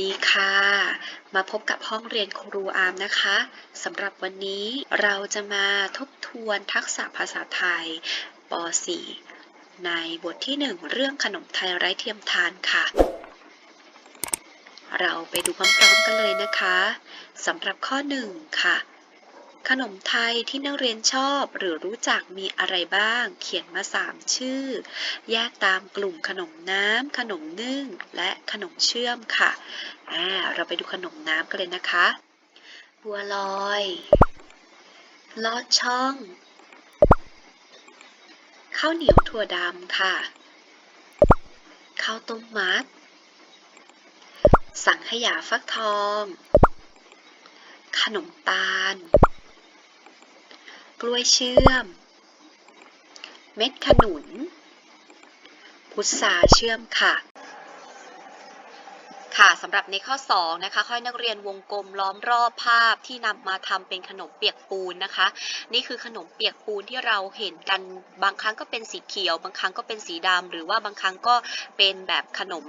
ดีค่ะ มาพบกับห้องเรียนครูอาร์มนะคะสำหรับวันนี้เราจะมาทบทวนทักษะภาษาไทยป .4 ในบทที่ 1 เรื่องขนมไทยไร้เทียมทานค่ะ เราไปดูพร้อมๆกันเลยนะคะสำหรับข้อ 1 ค่ะ ขนมไทยที่นักเรียนชอบหรือรู้จักมีอะไรบ้าง เขียนมา3ชื่อ แยกตามกลุ่มขนมน้ำขนมนึ่ง และขนมเชื่อมค่ะอ่าเราไปดูขนมน้ำกันเลยนะคะ บัวลอย ลอดช่อง ข้าวเหนียวถั่วดำค่ะ ข้าวต้มมัด สังขยาฟักทอง ขนมตาล กล้วยเชื่อม เม็ดขนุน พุทราเชื่อมค่ะ ค่ะสำหรับในข้อ2นะคะค่อนักเรียนวงกลมล้อมรอบภาพที่นำมาทำเป็นขนมเปียกปูนนะคะ นี่คือขนมเปียกปูนที่เราเห็นกันบางครั้งก็เป็นสีเขียว บางครั้งก็เป็นสีดำหรือว่าบางครั้งก็เป็นแบบขนม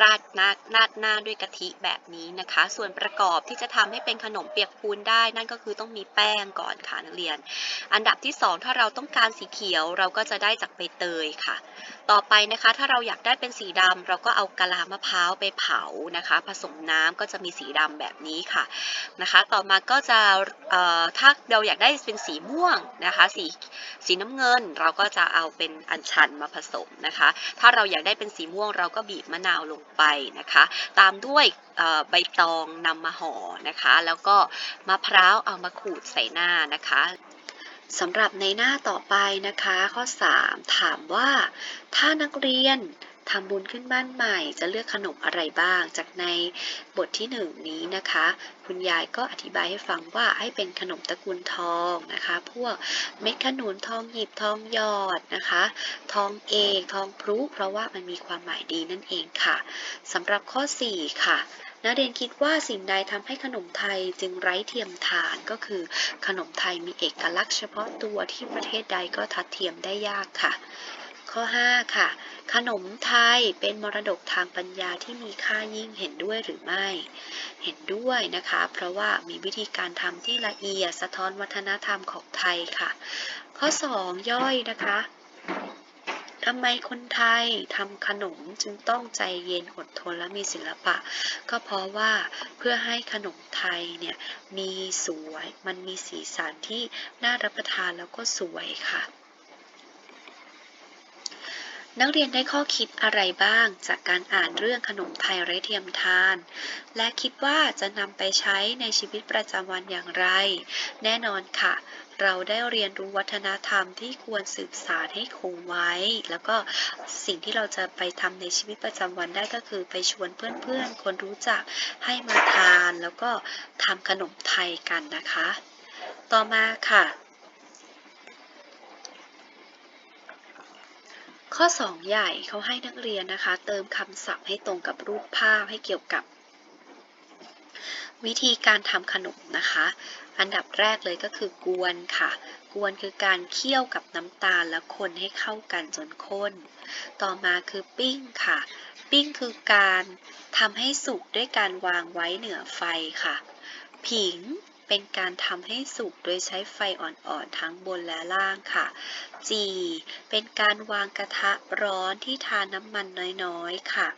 ราดนาราดหน้าด้วยกะทิแบบนี้นะคะ ส่วนประกอบที่จะทำให้เป็นขนมเปียกปูนได้ นั่นก็คือต้องมีแป้งก่อนค่ะนักเรียน อันดับที่ 2 ถ้าเราต้องการสีเขียวเราก็จะได้จากใบเตยค่ะ ต่อไปนะคะถ้าเราอยากได้เป็นสีดำเราก็เอากะลามะพร้าวไปเผานะคะ ผสมน้ำก็จะมีสีดำแบบนี้ค่ะนะคะ ต่อมาก็จะถ้าเราอยากได้เป็นสีม่วงนะคะสีสีน้ำเงินเราก็จะเอาเป็นอัญชันมาผสมนะคะ ถ้าเราอยากได้เป็นสีม่วงเราก็บีบมะนาวลงไปนะคะ ตามด้วยใบตองนำมาห่อนะคะ แล้วก็มะพร้าวเอามาขูดใส่หน้านะคะ สำหรับในหน้าต่อไปนะคะ ข้อ 3 ถามว่า ถ้านักเรียนทำบุญขึ้นบ้านใหม่ จะเลือกขนมอะไรบ้าง จากในบทที่ 1 นี้นะคะ คุณยายก็อธิบายให้ฟังว่าให้เป็นขนมตระกูลทองนะคะ พวกเม็ดขนุนทองหยิบทองหยอดนะคะ ทองเอกทองพลุเพราะว่ามันมีความหมายดีนั่นเองค่ะสำหรับข้อ 4 ค่ะ นักเรียนคิดว่าสิ่งใดทำให้ขนมไทยจึงไร้เทียมทานก็คือ ขนมไทยมีเอกลักษณ์เฉพาะตัวที่ประเทศใดก็ทัดเทียมได้ยากค่ะ ข้อ 5 ค่ะ ขนมไทยเป็นมรดกทางปัญญาที่มีค่ายิ่งเห็นด้วยหรือไม่ เห็นด้วยนะคะ เพราะว่ามีวิธีการทำที่ละเอียดสะท้อนวัฒนธรรมของไทยค่ะ ข้อ 2 ย่อยนะคะ ทำไมคนไทยทำขนมจึงต้องใจเย็นอดทนและมีศิลปะ ก็เพราะว่าเพื่อให้ขนมไทยเนี่ยมีสวย มันมีสีสันที่น่ารับประทานแล้วก็สวยค่ะนักเรียนได้ข้อคิดอะไรบ้างจากการอ่านเรื่องขนมไทยไร้เทียมทาน และคิดว่าจะนำไปใช้ในชีวิตประจำวันอย่างไร แน่นอนค่ะ เราได้เรียนรู้วัฒนธรรมที่ควรสืบสานให้คงไว้ แล้วก็สิ่งที่เราจะไปทำในชีวิตประจำวันได้ก็คือไปชวนเพื่อนๆ คนรู้จักให้มาทาน แล้วก็ทำขนมไทยกันนะคะ ต่อมาค่ะ ข้อ 2 ใหญ่เขาให้นักเรียนนะคะ เติมคำศัพท์ให้ตรงกับรูปภาพให้เกี่ยวกับ วิธีการทำขนมนะคะ อันดับแรกเลยก็คือกวนค่ะ กวนคือการเคี่ยวกับน้ำตาลและคนให้เข้ากันจนข้น ต่อมาคือปิ้งค่ะ ปิ้งคือการทำให้สุกด้วยการวางไว้เหนือไฟค่ะ ผิง เป็นการทำให้สุกโดยใช้ไฟอ่อนๆทั้งบนและล่างค่ะจีเป็นการวางกระทะร้อนที่ทานน้ำมันน้อยๆค่ะ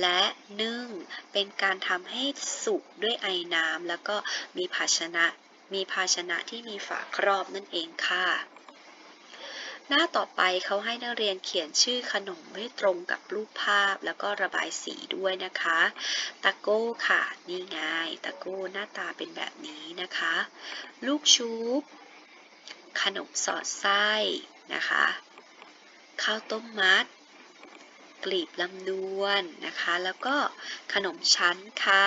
และนึ่งเป็นการทำให้สุกด้วยไอน้ำแล้วก็มีภาชนะ มีภาชนะที่มีฝาครอบนั่นเองค่ะ หน้าต่อไปเขาให้นักเรียนเขียนชื่อขนมให้ตรงกับรูปภาพแล้วก็ระบายสีด้วยนะคะ ตะโก้ค่ะนี่ไงตะโก้หน้าตาเป็นแบบนี้นะคะ ลูกชุบ ขนมสอดไส้นะคะ ข้าวต้มมัด กลีบลำดวนนะคะ แล้วก็ขนมชั้นค่ะ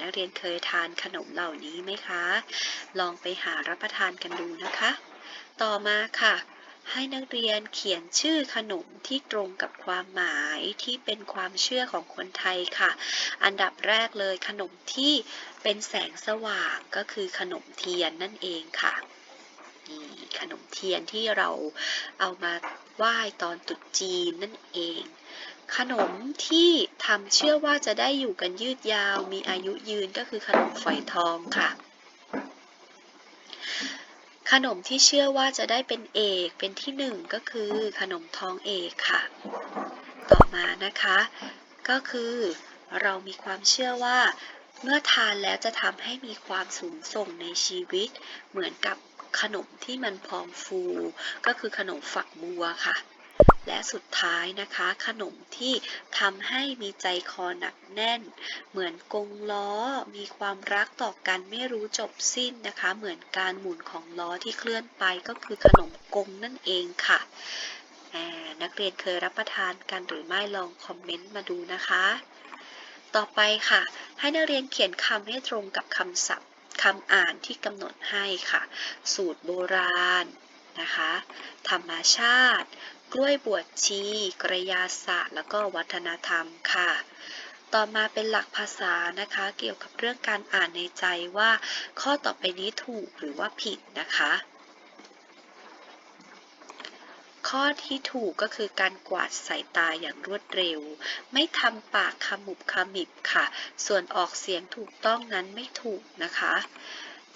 นักเรียนเคยทานขนมเหล่านี้ไหมคะ ลองไปหารับประทานกันดูนะคะ ต่อมาค่ะ ให้นักเรียนเขียนชื่อขนมที่ตรงกับความหมายที่เป็นความเชื่อของคนไทยค่ะ อันดับแรกเลยขนมที่เป็นแสงสว่างก็คือขนมเทียนนั่นเองค่ะนี่ขนมเทียนที่เราเอามาไหว้ตอนตรุษจีนนั่นเอง ขนมที่ทำเชื่อว่าจะได้อยู่กันยืดยาวมีอายุยืนก็คือขนมฝอยทองค่ะ ขนมที่เชื่อว่าจะได้เป็นเอกเป็นที่หนึ่งก็คือขนมทองเอกค่ะ ต่อมานะคะ ก็คือเรามีความเชื่อว่า เมื่อทานแล้วจะทำให้มีความสูงส่งในชีวิต เหมือนกับขนมที่มันพองฟู ก็คือขนมฝักบัวค่ะ และสุดท้ายนะคะ ขนมที่ทำให้มีใจคอหนักแน่น เหมือนกงล้อ มีความรักต่อกันไม่รู้จบสิ้นนะคะ เหมือนการหมุนของล้อที่เคลื่อนไปก็คือขนมกงนั่นเองค่ะนักเรียนเคยรับประทานกันหรือไม่ลองคอมเมนต์มาดูนะคะ ต่อไปค่ะ ให้นักเรียนเขียนคำให้ตรงกับคำศัพท์คำอ่านที่กำหนดให้ค่ะ สูตรโบราณนะคะ ธรรมชาติ กล้วยบวชชี กระยาศาสตร์ แล้วก็วัฒนธรรมค่ะ ต่อมาเป็นหลักภาษานะคะ เกี่ยวกับเรื่องการอ่านในใจว่า ข้อต่อไปนี้ถูกหรือว่าผิดนะคะ ข้อที่ถูกก็คือการกวาดสายตาอย่างรวดเร็ว ไม่ทำปากขมุบขมิบค่ะ ส่วนออกเสียงถูกต้องนั้นไม่ถูกนะคะ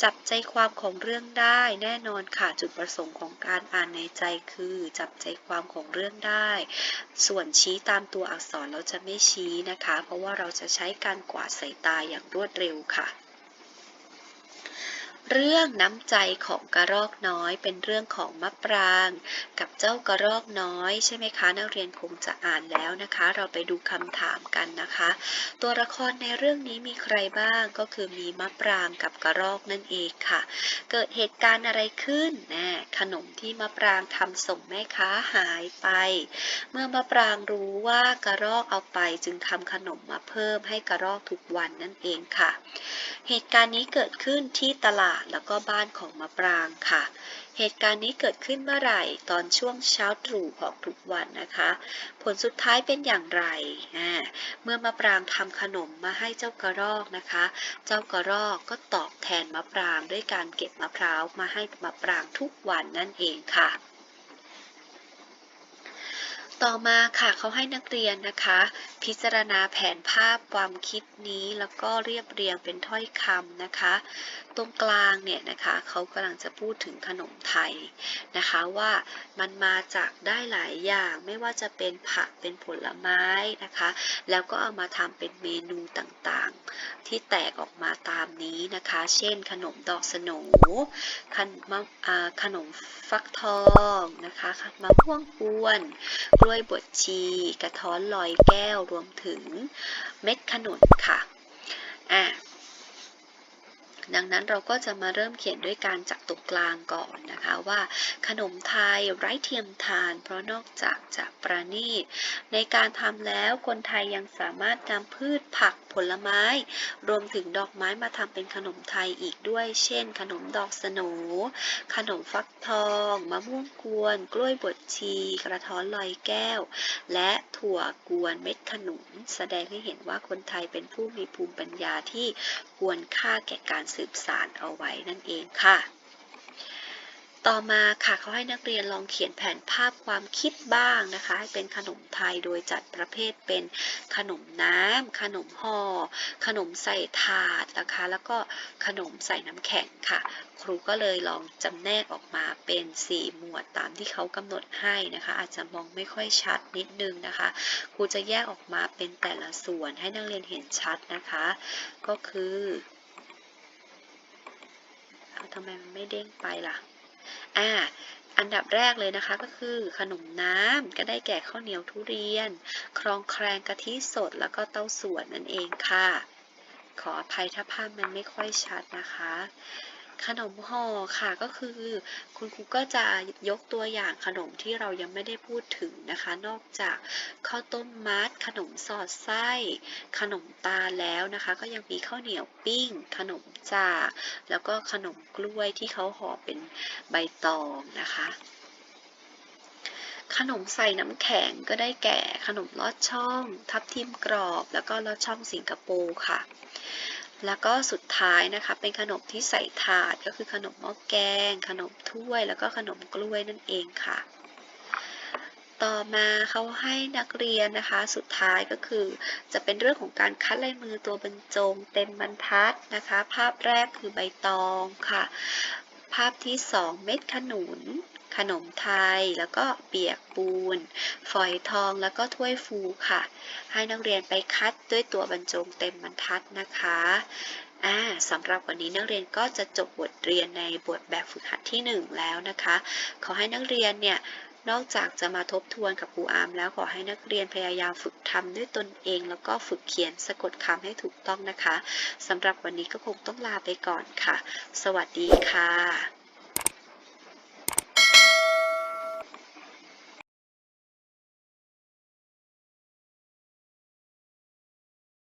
จับใจความของเรื่องได้ แน่นอนค่ะจุดประสงค์ของการอ่านในใจคือ จับใจความของเรื่องได้ ส่วนชี้ตามตัวอักษรเราจะไม่ชี้นะคะ เพราะว่าเราจะใช้การกวาดสายตาอย่างรวดเร็วค่ะ เรื่องน้ำใจของกระรอกน้อยเป็นเรื่องของมะปราง กับเจ้ากระรอกน้อยใช่ไหมคะนักเรียนคงจะอ่านแล้วนะคะ เราไปดูคำถามกันนะคะ ตัวละครในเรื่องนี้มีใครบ้างก็คือมีมะปรางกับกระรอกนั่นเองค่ะ เกิดเหตุการณ์อะไรขึ้นนะขนมที่มะปรางทำส่งแม่ค้าหายไป เมื่อมะปรางรู้ว่ากระรอกเอาไปจึงทำขนมมาเพิ่มให้กระรอกทุกวันนั่นเองค่ะ เหตุการณ์นี้เกิดขึ้นที่ตลาดแล้วก็บ้านของมะปรางค่ะ เหตุการณ์นี้เกิดขึ้นเมื่อไหร่ตอนช่วงเช้าตรู่ของทุกวันนะคะ ผลสุดท้ายเป็นอย่างไร เมื่อมะปรางทำขนมมาให้เจ้ากระรอกนะคะ เจ้ากระรอกก็ตอบแทนมะปรางด้วยการเก็บมะพร้าวมาให้มะปรางทุกวันนั่นเองค่ะต่อมาค่ะเขาให้นักเรียนนะคะ พิจารณาแผนภาพความคิดนี้แล้วก็เรียบเรียงเป็นถ้อยคำนะคะตรงกลางเนี่ยนะคะเขากำลังจะพูดถึงขนมไทยนะคะว่ามันมาจากได้หลายอย่างไม่ว่าจะเป็นผักเป็นผลไม้นะคะ แล้วก็เอามาทำเป็นเมนูต่างๆ ที่แตกออกมาตามนี้นะคะ เช่นขนมดอกสโหนขนมขนมฟักทองนะคะมะม่วงกวนกล้วยบดชี กระท้อนลอยแก้วรวมถึงเม็ดขนุนค่ะอะ ดังนั้นเราก็จะมาเริ่มเขียนด้วยการจับตรงกลางก่อนนะคะว่า ขนมไทยไร้เทียมทาน เพราะนอกจากจะประณีตในการทำแล้วคนไทยยังสามารถนำพืชผัก ผลไม้ รวมถึงดอกไม้มาทำเป็นขนมไทยอีกด้วย เช่น ขนมดอกสโหนขนมฟักทอง มะม่วงกวน กล้วยบดชี กระท้อนลอยแก้ว และถั่วกวนเม็ดขนุนแสดงให้เห็นว่าคนไทยเป็นผู้มีภูมิปัญญาที่ควรค่าแก่การสืบสานเอาไว้นั่นเองค่ะ ต่อมาค่ะเขาให้นักเรียนลองเขียนแผนภาพความคิดบ้างนะคะ ให้เป็นขนมไทยโดยจัดประเภทเป็นขนมน้ำขนมห่อขนมใส่ถาดนะคะ แล้วก็ขนมใส่น้ำแข็งค่ะ ครูก็เลยลองจำแนกออกมาเป็น 4 หมวดตามที่เขากำหนดให้นะคะ อาจจะมองไม่ค่อยชัดนิดนึงนะคะ ครูจะแยกออกมาเป็นแต่ละส่วนให้นักเรียนเห็นชัดนะคะ ก็คือทำไมมันไม่เด้งไปล่ะ อ่าอันดับแรกเลยนะคะก็คือขนมน้ำก็ได้แก่ข้าวเหนียวทุเรียน ครองแครงกะทิสดแล้วก็เต้าส่วนนั่นเองค่ะ ขออภัยถ้าภาพมันไม่ค่อยชัดนะคะ ขนมห่อค่ะก็คือคุณครูก็จะยกตัวอย่างขนมที่เรายังไม่ได้พูดถึงนะคะ นอกจากข้าวต้มมัด ขนมสอดไส้ ขนมตาแล้วนะคะ ก็ยังมีข้าวเหนียวปิ้ง ขนมจากแล้วก็ขนมกล้วยที่เขาห่อเป็นใบตองนะคะ ขนมใส่น้ำแข็งก็ได้แก่ขนมลอดช่อง ทับทิมกรอบ แล้วก็ลอดช่องสิงคโปร์ค่ะ แล้วก็สุดท้ายนะคะ เป็นขนมที่ใส่ถาดก็คือขนมหม้อแกง ขนมถ้วย แล้วก็ขนมกล้วยนั่นเองค่ะ ต่อมาเขาให้นักเรียนนะคะ สุดท้ายก็คือ จะเป็นเรื่องของการคัดลายมือตัวบรรจงเต็มบรรทัดนะคะ ภาพแรกคือใบตองค่ะ ภาพที่ 2 เม็ดขนุน ขนมไทย แล้วก็เปียกปูน ฝอยทองแล้วก็ถ้วยฟูค่ะ ให้นักเรียนไปคัดด้วยตัวบรรจงเต็มบรรทัดนะคะสำหรับวันนี้นักเรียนก็จะจบบทเรียนในบทแบบฝึกหัดที่ 1 แล้วนะคะ ขอให้นักเรียนเนี่ยนอกจากจะมาทบทวนกับครูอามแล้วขอให้นักเรียนพยายามฝึกทำด้วยตนเอง แล้วก็ฝึกเขียนสะกดคำให้ถูกต้องนะคะสำหรับวันนี้ก็คงต้องลาไปก่อนค่ะ สวัสดีค่ะ